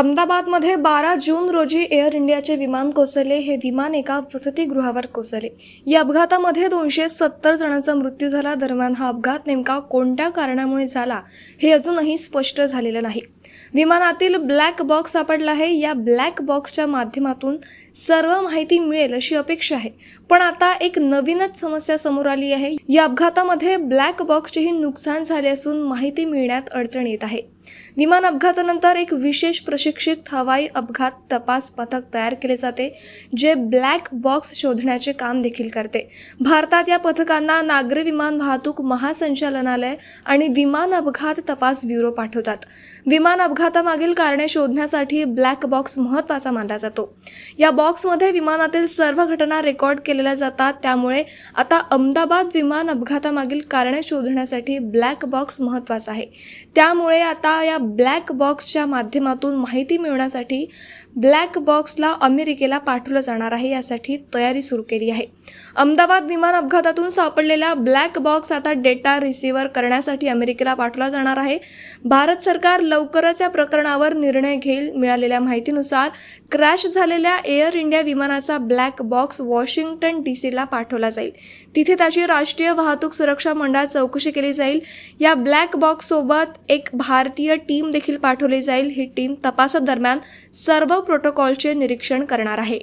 अहमदाबादमध्ये बारा जून रोजी एअर इंडियाचे विमान कोसळले. हे विमान एका वसतिगृहावर कोसळले. या अपघातामध्ये दोनशे सत्तर जणांचा मृत्यू झाला. दरम्यान हा अपघात नेमका कोणत्या कारणामुळे झाला हे अजूनही स्पष्ट झालेलं नाही. विमानातील ब्लॅक बॉक्स सापडला आहे. या ब्लॅक बॉक्सच्या माध्यमातून सर्व माहिती मिळेल अशी अपेक्षा आहे. पण आता एक नवीनच समस्या समोर आली आहे. या अपघातामध्ये ब्लॅक बॉक्सचेही नुकसान झाले असून माहिती मिळण्यात अडचण येत आहे. विमान अपघातानंतर एक विशेष प्रशिक्षित हवाई अपघात तपास पथक तयार केले जाते जे ब्लॅक बॉक्स शोधण्याचे काम देखील करते. भारतात या पथकांना नागरी विमान वाहतूक महासंचालनालय आणि विमान अपघात तपास ब्युरो पाठवतात. विमान अपघातामागील कारणे शोधण्यासाठी ब्लॅक बॉक्स महत्त्वाचा मानला जातो. या बॉक्समध्ये विमानातील सर्व घटना रेकॉर्ड केलेल्या जातात त्यामुळे आता अहमदाबाद विमान अपघातामागील कारणे शोधण्यासाठी ब्लॅक बॉक्स महत्त्वाचा आहे. त्यामुळे आता या ब्लॅक बॉक्सच्या माध्यमातून माहिती मिळवण्यासाठी ब्लॅक बॉक्सला अमेरिकेला पाठवलं जाणार आहे यासाठी तयारी सुरू केली आहे. अहमदाबाद विमान अपघातातून सापडलेला ब्लॅक बॉक्स आता डेटा रिसिव्हर करण्यासाठी अमेरिकेला पाठवला जाणार आहे. भारत सरकार लवकरच या प्रकरणावर निर्णय घेईल. मिळालेल्या माहितीनुसार क्रॅश झालेल्या एअर इंडिया विमानाचा ब्लॅक बॉक्स वॉशिंग्टन डी सीला पाठवला जाईल. तिथे त्याची राष्ट्रीय वाहतूक सुरक्षा मंडळात चौकशी केली जाईल. या ब्लॅक बॉक्ससोबत एक भारतीय टीम देखील पाठवली जाईल. ही टीम तपासादरम्यान सर्व प्रोटोकॉलचे निरीक्षण करणार आहे.